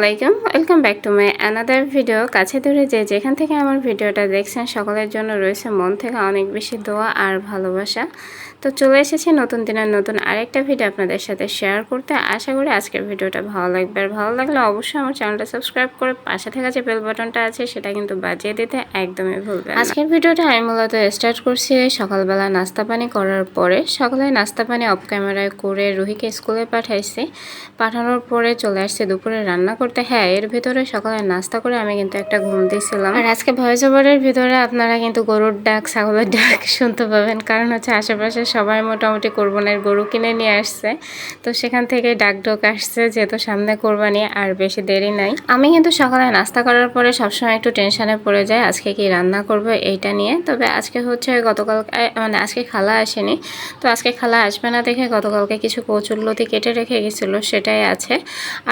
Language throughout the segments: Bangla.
আলাইকুম welcome back to my another video কাছে ধরে যে যেখান থেকে আমার ভিডিওটা দেখছেন, সকলের জন্য রয়েছে মন থেকে অনেক বেশি দোয়া আর ভালোবাসা। তো চলে এসেছি নতুন দিনের নতুন আরেকটা ভিডিও আপনাদের সাথে শেয়ার করতে। আশা করি আজকের ভিডিওটা ভালো লাগবে। আর ভালো লাগলে অবশ্যই আমার চ্যানেলটা সাবস্ক্রাইব করে পাশে থাকা যে বেল বাটনটা আছে, সেটা কিন্তু বাজিয়ে দিতে একদমই ভুলবেন না। আজকের ভিডিওটা আমি মূলত স্টার্ট করছি সকালবেলা নাস্তা পানি করার পরে। সকালে নাস্তা পানি অফ ক্যামেরায় করে রুহিকে স্কুলে পাঠাইছি। পাঠানোর পরে চলে আসছে দুপুরে রান্না করতে হ্যাঁ এর ভিতরে সকালে নাস্তা করে আমি কিন্তু একটা ঘুম দিয়েছিলাম। আর আজকে ভয়েস ওভারের ভিতরে আপনারা কিন্তু গরুর ডাক, ছাগলের ডাক শুনতে পাবেন। কারণ হচ্ছে আশেপাশে সবাই মোটামুটি কোরবানের গরু কিনে নিয়ে আসছে। তো সেখান থেকে ডাক ডোক আসছে যেহেতু সামনে কোরবানি, আর বেশি দেরি নাই। আমি কিন্তু সকালে নাস্তা করার পরে সবসময় একটু টেনশনে পড়ে যায় আজকে কি রান্না করব এইটা নিয়ে। তবে আজকে হচ্ছে গতকাল মানে আজকে খালা আসেনি। তো আজকে খালা আসবে না দেখে গতকালকে কিছু কচুরলতি কেটে রেখে গেছিল, সেটাই আছে।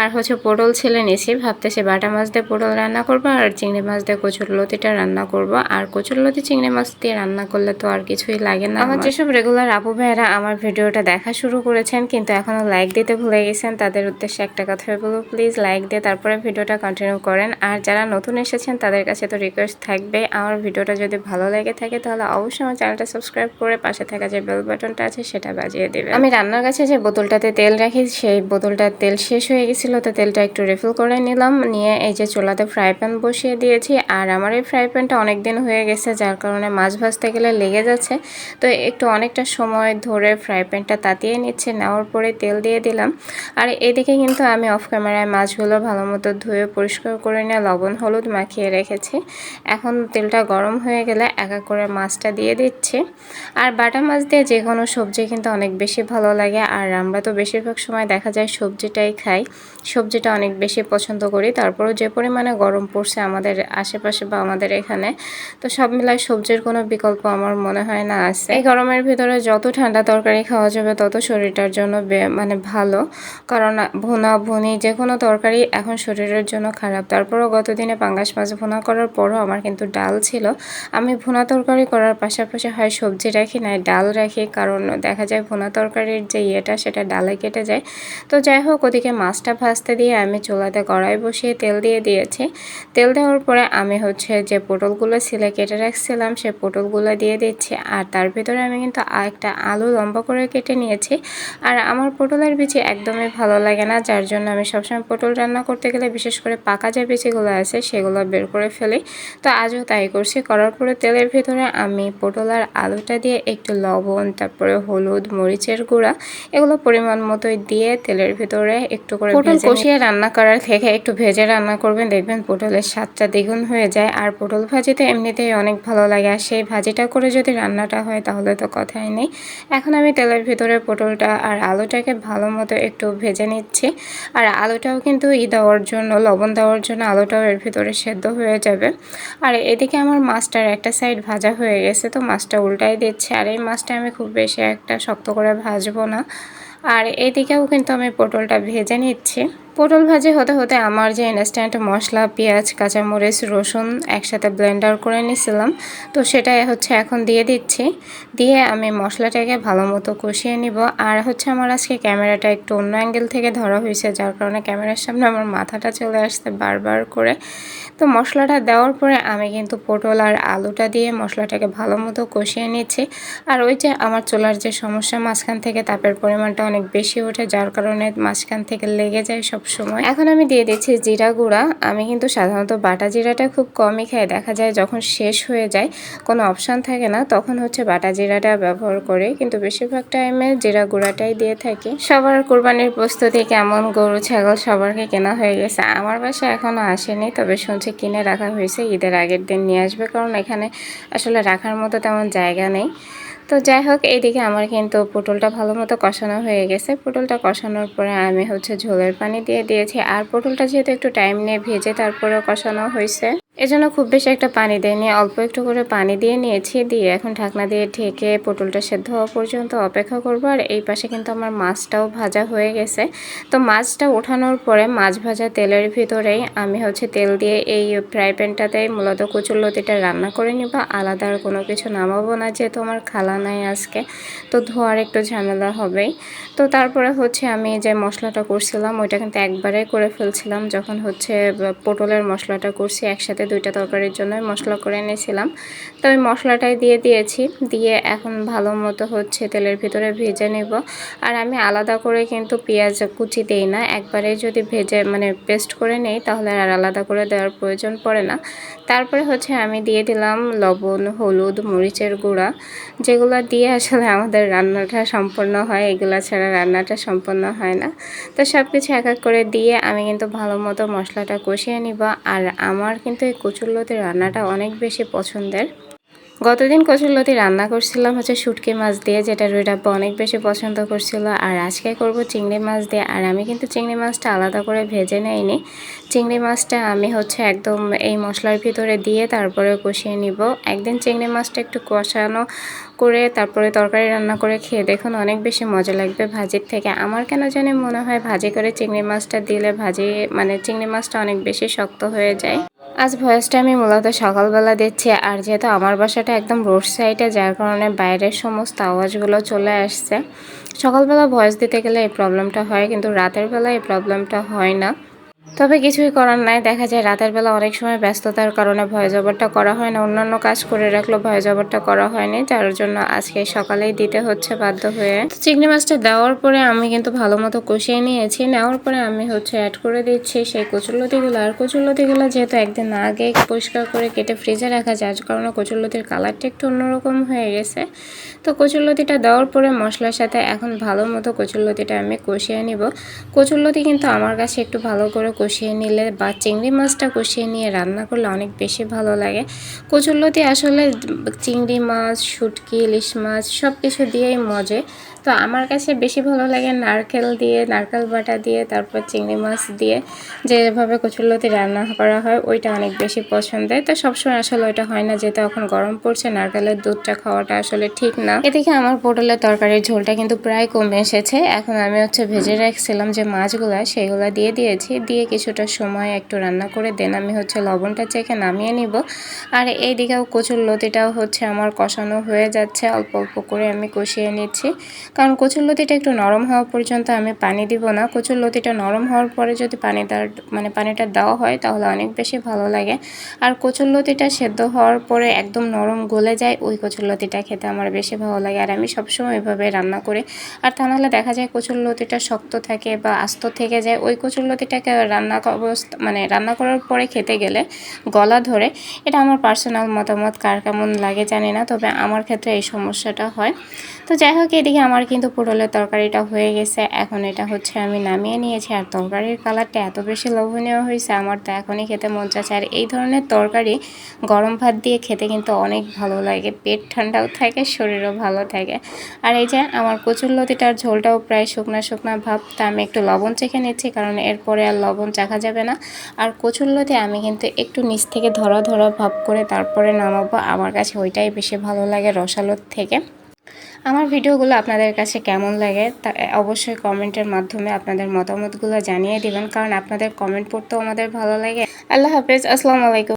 আর হচ্ছে পটল ছেলে নিয়েছি ভাবতেছি বাটা মাছ দিয়ে পটল রান্না করব আর চিংড়ি মাছ দিয়ে কচুরলতিটা রান্না করব। আর কচুরলতি চিংড়ি মাছ দিয়ে রান্না করলে তো আর কিছুই লাগে না আমার যেসব রেগুলার আপু ভাইয়েরা আমার ভিডিওটা দেখা শুরু করেছেন কিন্তু এখনও লাইক দিতে ভুলে গেছেন তাদের উদ্দেশ্যে একটা কথা বলব প্লিজ লাইক দিয়ে তারপরে ভিডিওটা কন্টিনিউ করেন। আর যারা নতুন এসেছেন তাদের কাছে তো রিকোয়েস্ট থাকবে আমার ভিডিওটা যদি ভালো লেগে থাকে তাহলে অবশ্যই আমার চ্যানেলটা সাবস্ক্রাইব করে পাশে থাকা যে বেল বাটনটা আছে সেটা বাজিয়ে দেবে আমি রান্নার কাছে যে বোতলটাতে তেল রাখি সেই বোতলটার তেল শেষ হয়ে গেছিল তো তেলটা একটু রিফিল করে নিলাম। নিয়ে এই যে চুলাতে ফ্রাই প্যান বসিয়ে দিয়েছি। আর আমার এই ফ্রাই প্যানটা অনেক দিন হয়ে গেছে, যার কারণে মাছ ভাজতে গেলে লেগে যাচ্ছে। তো একটু অনেকটা সময় ধরে ফ্রাই প্যানটা তাতিয়ে নিচ্ছে, নেওয়ার পরে তেল দিয়ে দিলাম। আর এদিকে কিন্তু আমি অফ ক্যামেরায় মাছগুলো ভালো মতো ধুয়ে পরিষ্কার করে নিয়ে লবণ, হলুদ মাখিয়ে রেখেছি। এখন তেলটা গরম হয়ে গেলে এক এক করে মাছটা দিয়ে দিচ্ছি। আর বাটা মাছ দিয়ে যে কোনো সবজি কিন্তু অনেক বেশি ভালো লাগে। আর আমরা তো বেশিরভাগ সময় দেখা যায় সবজিটাই খাই। সবজিটা অনেক বেশি পছন্দ করি। তারপরেও যে পরিমাণে গরম পড়ছে আমাদের আশেপাশে বা আমাদের এখানে, তো সব মিলায় সবজির কোনো বিকল্প আমার মনে হয় না আছে। এই গরমের ভিতরে যত ঠান্ডা তরকারি খাওয়া যাবে, তত শরীরটার জন্য মানে ভালো। কারণ ভুনা, ভুনি যে কোনো তরকারি এখন শরীরের জন্য খারাপ। তারপরও গতদিনে পাঙ্গাস মাছ ভুনা করার পরও আমার কিন্তু ডাল ছিল। আমি ভুনা তরকারি করার পাশাপাশি হয় সবজি রাখি, নাই ডাল রাখি। কারণ দেখা যায় ভুনা তরকারির যে ইয়েটা, সেটা ডালে কেটে যায়। তো যাই হোক, ওদিকে মাছটা ভাজতে দিয়ে আমি চুলাতে কড়াই বসিয়ে তেল দিয়ে দিয়েছি। তেল দেওয়ার পরে আমি হচ্ছে যে পটলগুলো ছিলে কেটে রাখছিলাম সে পটলগুলো দিয়ে দিচ্ছি। আর তার ভিতরে আমি কিন্তু একটা আলু লম্বা করে কেটে নিয়েছি। আর আমার পটলের বিচি একদমই ভালো লাগে না যার জন্য আমি সবসময় পটল রান্না করতে গেলে বিশেষ করে পাকা যে বিচিগুলো আছে সেগুলো বের করে ফেলি। তো আজও তাই করছি। করার পরে তেলের ভিতরে আমি পটল আর আলুটা দিয়ে একটু লবণ তারপরে হলুদ মরিচের গুঁড়া এগুলো পরিমাণ মতোই দিয়ে তেলের ভিতরে একটু করে পটল কষিয়ে রান্না করার থেকে একটু ভেজে রান্না করবেন। দেখবেন পটলের স্বাদটা দ্বিগুণ হয়ে যায়। আর পটল ভাজিতে এমনিতেই অনেক ভালো লাগে। আর সেই ভাজিটা করে যদি রান্নাটা হয় তাহলে তো কথাই নেই। এখন আমি তেলের ভিতরে পটলটা আর আলুটাকে ভালো মতো একটু ভেজে নিচ্ছি। আর আলুটাও কিন্তু ই দেওয়ার জন্য, লবণ দেওয়ার জন্য আলুটাও এর ভিতরে সেদ্ধ হয়ে যাবে। আর এদিকে আমার মাছটার একটা সাইড ভাজা হয়ে গেছে, তো মাছটা উল্টাই দিচ্ছে। আর এই মাছটা আমি খুব বেশি একটা শক্ত করে ভাজবো না। আর এদিকেও কিন্তু আমি পটলটা ভেজে নিচ্ছি। পটল ভাজি হতে হতে আমার যে ইনস্ট্যান্ট মশলা, পেঁয়াজ, কাঁচামরিচ, রসুন একসাথে ব্লেন্ডার করে নিছিলাম। তো সেটাই হচ্ছে এখন দিয়ে দিচ্ছি। দিয়ে আমি মশলাটাকে ভালো মতো কষিয়ে নিব। আর হচ্ছে আমার আজকে ক্যামেরাটা একটু অন্য অ্যাঙ্গেল থেকে ধরা হয়েছে, যার কারণে ক্যামেরার সামনে আমার মাথাটা চলে আসছে বারবার করে। তো মশলাটা দেওয়ার পরে আমি কিন্তু পটল আর আলুটা দিয়ে মশলাটাকে ভালো মতো কষিয়ে নিচ্ছি। আর ওই যে আমার চোলার যে সমস্যা, মাঝখান থেকে তাপের পরিমাণটা অনেক বেশি ওঠে, যার কারণে মাঝখান থেকে লেগে যায় সব সময় এখন আমি দিয়ে দিচ্ছি জিরা গুঁড়া। আমি কিন্তু সাধারণত বাটা জিরাটা খুব কমই খাই দেখা যায় যখন শেষ হয়ে যায়, কোনো অপশান থাকে না, তখন হচ্ছে বাটা জিরাটা ব্যবহার করে। কিন্তু বেশিরভাগ টাইমে জিরা গুঁড়াটাই দিয়ে থাকি। সবার কোরবানির প্রস্তুতি কেমন? গরু, ছাগল সবারকে কেনা হয়ে গেছে। আমার বাসায় এখনও আসেনি, তবে শুনছি কিনে রাখা হয়েছে। ঈদের আগের দিন নিয়ে আসবে, কারণ এখানে আসলে রাখার মতো তেমন জায়গা নেই। তো যাই হোক, এইদিকে আমার কিন্তু পটলটা ভালো মতো কষানো হয়ে গেছে। পটলটা কষানোর পরে আমি হচ্ছে ঝোলের পানি দিয়ে দিয়েছি। আর পটলটা যেহেতু একটু টাইম নিয়ে ভেজে তারপরেও কষানো হয়েছে। এজন্য খুব বেশি একটা পানি দেয়নি, অল্প একটু করে পানি দিয়ে নিয়েছি, দিয়ে এখন ঢাকনা দিয়ে ঢেকে পটলটা সেদ্ধ হওয়া পর্যন্ত অপেক্ষা করব। আর এই পাশে কিন্তু আমার মাছটাও ভাজা হয়ে গেছে। তো মাছটা ওঠানোর পরে মাছ ভাজা তেলের ভিতরেই আমি হচ্ছে তেল দিয়ে এই ফ্রাই প্যানটাতেই মূলত কচুরলতিটা রান্না করে নিব। আলাদা আর কোনো কিছু নামাবো না, যেহেতু আমার খালা নাই আজকে, তো ধোয়ার একটু ঝামেলা হবেই। তো তারপরে হচ্ছে আমি যে মশলাটা করছিলাম, ওইটা কিন্তু একবারে করে ফেলছিলাম, যখন হচ্ছে পটলের মশলাটা করছি, একসাথে দুইটা তরকারির জন্য মশলা করে এনেছিলাম। তো আমি মশলাটাই দিয়ে দিয়েছি। দিয়ে এখন ভালো মতো হচ্ছে তেলের ভিতরে ভেজে নেব। আর আমি আলাদা করে কিন্তু পেঁয়াজ কুচি দেই না। একবারে যদি ভেজে মানে পেস্ট করে নেই, তাহলে আর আলাদা করে দেওয়ার প্রয়োজন পড়ে না। তারপরে হচ্ছে আমি দিয়ে দিলাম লবণ, হলুদ, মরিচের গুঁড়া। যেগুলো দিয়ে আসলে আমাদের রান্নাটা সম্পন্ন হয়, এগুলা ছাড়া রান্নাটা সম্পন্ন হয় না। তো সব কিছু এক এক করে দিয়ে আমি কিন্তু ভালো মতো মশলাটা কষিয়ে নিব। আর আমার কিন্তু এই কচুরলতি রান্নাটা অনেক বেশি পছন্দের। গতদিন কচুরলতি রান্না করছিলাম হচ্ছে শুটকি মাছ দিয়ে, যেটা রুইডাব্বা অনেক বেশি পছন্দ করছিল। আর আজকে করব চিংড়ি মাছ দিয়ে। আর আমি কিন্তু চিংড়ি মাছটা আলাদা করে ভেজে নেইনি। চিংড়ি মাছটা আমি হচ্ছে একদম এই মশলার ভিতরে দিয়ে তারপরে কষিয়ে নিব। একদিন চিংড়ি মাছটা একটু কষানো করে তারপরে তরকারি রান্না করে খেয়ে দেখুন অনেক বেশি মজা লাগবে ভাজির থেকে। আমার কেন জানি মনে হয় ভাজি করে চিংড়ি মাছটা দিলে ভাজি মানে চিংড়ি মাছটা অনেক বেশি শক্ত হয়ে যায়। আজ ভয়েসটা আমি মূলত সকালবেলা দিচ্ছি। আর যেহেতু আমার বাসাটা একদম রোড সাইডে যার কারণে বাইরের সমস্ত আওয়াজগুলো চলে আসছে। সকালবেলা ভয়েস দিতে গেলে এই প্রবলেমটা হয়, কিন্তু রাতের বেলা এই প্রবলেমটা হয় না। তবে কিছুই করার নাই। দেখা যায় রাতের বেলা অনেক সময় ব্যস্ততার কারণে ভয় জবরটা করা হয় না। অন্যান্য কাজ করে রাখলেও ভয় জবরটা করা হয়নি, যার জন্য আজকে সকালেই দিতে হচ্ছে বাধ্য হয়ে। চিংড়ি মাছটা দেওয়ার পরে আমি কিন্তু ভালো মতো কষিয়ে নিয়েছি। নেওয়ার পরে আমি হচ্ছে অ্যাড করে দিচ্ছি সেই কচুরলতিগুলো। আর কচুরলতিগুলো যেহেতু একদিন আগে পরিষ্কার করে কেটে ফ্রিজে রাখা, যার কারণে কচুরলতির কালারটা একটু অন্যরকম হয়ে গেছে। তো কচুরলতিটা দেওয়ার পরে মশলার সাথে এখন ভালো মতো কচুরলতিটা আমি কষিয়ে নিব। কচুরলতি কিন্তু আমার কাছে একটু ভালো করে কষিয়ে নিলে বা চিংড়ি মাছটা কষিয়ে নিয়ে রান্না করলে অনেক বেশি ভালো লাগে। কচুরলতি আসলে চিংড়ি মাছ, শুটকি, ইলিশ মাছ সব কিছু দিয়েই মজে। তো আমার কাছে বেশি ভালো লাগে নারকেল দিয়ে, নারকেল বাটা দিয়ে, তারপর চিংড়ি মাছ দিয়ে যেভাবে কচুরলতি রান্না করা হয় ওইটা অনেক বেশি পছন্দের। তো সবসময় আসলে ওইটা হয় না যেহেতু এখন গরম পড়ছে, নারকেলের দুধটা খাওয়াটা আসলে ঠিক না। এদিকে আমার পটলের তরকারির ঝোলটা কিন্তু প্রায় কমে এসেছে। এখন আমি হচ্ছে ভেজে রাখছিলাম যে মাছগুলা, সেইগুলো দিয়ে দিয়েছি। দিয়ে কিছুটা সময় একটু রান্না করে দেন আমি হচ্ছে লবণটা চেখে নামিয়ে নিব। আর এই এইদিকেও কচুর লতিটাও হচ্ছে আমার কষানো হয়ে যাচ্ছে, অল্প অল্প করে আমি কষিয়ে নিচ্ছি। কারণ কচুর লতিটা একটু নরম হওয়া পর্যন্ত আমি পানি দিব না। কচুর লতিটা নরম হওয়ার পরে যদি পানি দেওয়ার মানে পানিটা দেওয়া হয় তাহলে অনেক বেশি ভালো লাগে। আর কচুর লতিটা সেদ্ধ হওয়ার পরে একদম নরম গলে যায়, ওই কচুর লতিটা খেতে আমার বেশি ভালো লাগে। আর আমি সবসময় এভাবে রান্না করি। আর তা নাহলে দেখা যায় কচুর লতিটা শক্ত থাকে বা আস্ত থেকে যায়, ওই কচুর লতিটাকে রান্না অবস্থা মানে রান্না করার পরে খেতে গেলে গলা ধরে, এটা আমার পার্সোনাল মতামত, কার কেমন লাগে জানি না, তবে আমার ক্ষেত্রে এই সমস্যাটা হয়। তো যাই হোক, এদিকে আমার কিন্তু পটলের তরকারিটা হয়ে গেছে, এখন এটা হচ্ছে আমি নামিয়ে নিয়েছি, আর তরকারির কালারটা এত বেশি লোভনীয় হয়েছে, আমার তো এখনই খেতে মন চাচ্ছে, আর এই ধরনের তরকারি গরম ভাত দিয়ে খেতে কিন্তু অনেক ভালো লাগে, পেট ঠান্ডাও থাকে, শরীরও ভালো থাকে। আর এই যে আমার কচুর লতিটার ঝোলটাও প্রায় শুকনা শুকনা ভাব, তা আমি একটু লবণ চেখে নিচ্ছি, কারণ এরপরে আর লবণ চাখা যাবে না। আর কচুর লতি আমি কিন্তু একটু নিচ থেকে ধরা ধরা ভাব করে তারপরে নামাবো। আমার কাছে ওইটাই বেশি ভালো লাগে রসালোর থেকে। আমার ভিডিওগুলো আপনাদের কাছে কেমন লাগে তা অবশ্যই কমেন্টের মাধ্যমে আপনাদের মতামতগুলো জানিয়ে দেবেন। কারণ আপনাদের কমেন্ট পড়তেও আমাদের ভালো লাগে। আল্লাহ হাফেজ। আসসালামু আলাইকুম।